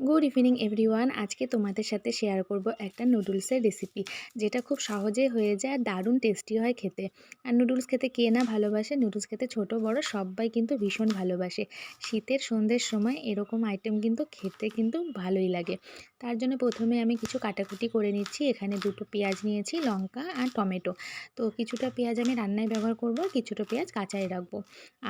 Good evening everyone আজকে তোমাদের সাথে শেয়ার করব একটা নুডলসের রেসিপি যেটা খুব সহজেই হয়ে যায় আর দারুণ টেস্টি হয় খেতে। আর নুডলস খেতে কে না ভালোবাসে? নুডলস খেতে ছোট, বড় সবাই কিন্তু ভীষণ ভালোবাসে। শীতের সন্ধ্যের সময় এরকম আইটেম কিন্তু খেতে কিন্তু ভালোই লাগে। তার জন্য প্রথমে আমি কিছু কাটাকুটি করে নিচ্ছি। এখানে দুটো পেঁয়াজ নিয়েছি, লঙ্কা আর টমেটো। তো কিছুটা পেঁয়াজ আমি রান্নায় ব্যবহার করব, কিছুটা পেঁয়াজ কাঁচাই রাখব।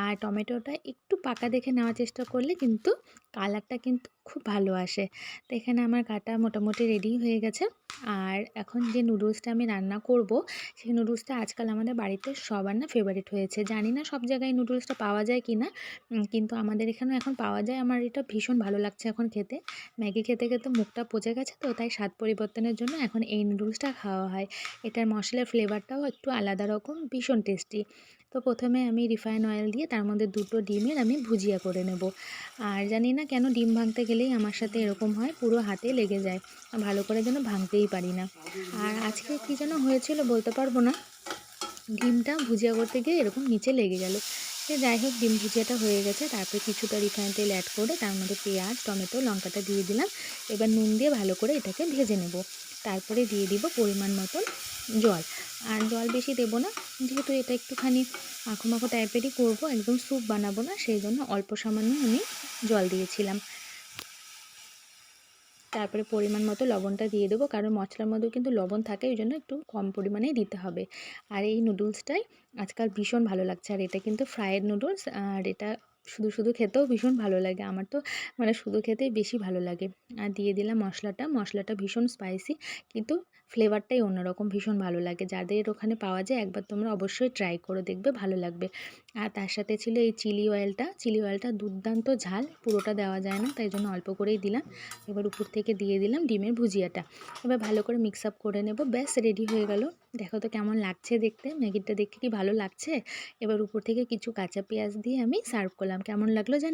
আর টমেটোটা একটু পাকা দেখে নেওয়ার চেষ্টা করলে কিন্তু কালারটা কিন্তু খুব ভালো আসে। তো এখানে আমার কাটা মোটামুটি রেডি হয়ে গেছে। আর এখন যে নুডলসটা আমি রান্না করব, সেই নুডলসটা আজকাল আমাদের বাড়িতে সবার না ফেভারিট হয়েছে। জানি না সব জায়গায় নুডলসটা পাওয়া যায় কি না কিন্তু আমাদের এখানেও এখন পাওয়া যায়। আমার এটা ভীষণ ভালো লাগছে এখন খেতে। ম্যাগি খেতে খেতে মুখটা পচে গেছে তো, তাই স্বাদ পরিবর্তনের জন্য এখন এই নুডলসটা খাওয়া হয়। এটার মশলার ফ্লেভারটাও একটু আলাদা রকম, ভীষণ টেস্টি তো প্রথমে আমি রিফাইন অয়েল দিয়ে তার মধ্যে দুটো ডিমের আমি ভুজিয়া করে নেব। আর জানি না কেন ডিম ভাঙতে গেলেই আমার সাথে এরকম হয়, পুরো হাতে লেগে যায়। ভালো করে যেন ভাঙতেই পারি না। আর আজকে কী যেন হয়েছিল বলতে পারব না। ডিমটা ভুজিয়া করতে গিয়ে এরকম নিচে লেগে গেল। সে যাই হোক, ডিম ভুজিয়াটা হয়ে গেছে। তারপরে কিছুটা রিফাইন তেল অ্যাড করে তার মধ্যে পেঁয়াজ, টমেটো, লঙ্কাটা দিয়ে দিলাম। এবার নুন দিয়ে ভালো করে এটাকে ভেজে নেব। তারপরে দিয়ে দিব পরিমাণ মতন জল। আর জল বেশি দেবো না। যেহেতু এটা একটুখানি মাখো মাখো টাইপেরই করব, একদম স্যুপ বানাবো না, সেই জন্য অল্প সামান্য আমি জল দিয়েছিলাম। তারপরে পরিমাণ মতো লবণটা দিয়ে দেবো। কারণ মশলার মধ্যেও কিন্তু লবণ থাকে ওই জন্য একটু কম পরিমাণেই দিতে হবে। আর এই নুডলসটাই আজকাল ভীষণ ভালো লাগছে। আর এটা কিন্তু ফ্রায়েড নুডলস আর এটা শুধু শুধু খেতেও ভীষণ ভালো লাগে। আমার তো মানে শুধু খেতেই বেশি ভালো লাগে। আর দিয়ে দিলাম মশলাটা। মশলাটা ভীষণ স্পাইসি কিন্তু ফ্লেভারটাই অন্যরকম ভীষণ ভালো লাগে। যাদের ওখানে পাওয়া যায় একবার তোমরা অবশ্যই ট্রাই করে দেখবে, ভালো লাগবে। আর তার সাথে ছিল এই চিলি অয়েলটা চিলি অয়েলটা দুর্দান্ত ঝাল, পুরোটা দেওয়া যায় না, তাই জন্য অল্প করেই দিলাম। এবার উপর থেকে দিয়ে দিলাম ডিমের ভুজিয়াটা। এবার ভালো করে মিক্স আপ করে নেব। ব্যাস রেডি হয়ে গেল। দেখো তো কেমন লাগছে দেখতে, ম্যাগিটা দেখে কি ভালো লাগছে? এবার উপর থেকে কিছু কাঁচা পেঁয়াজ দিয়ে আমি সার্ভ করলাম। কেমন লাগল জানি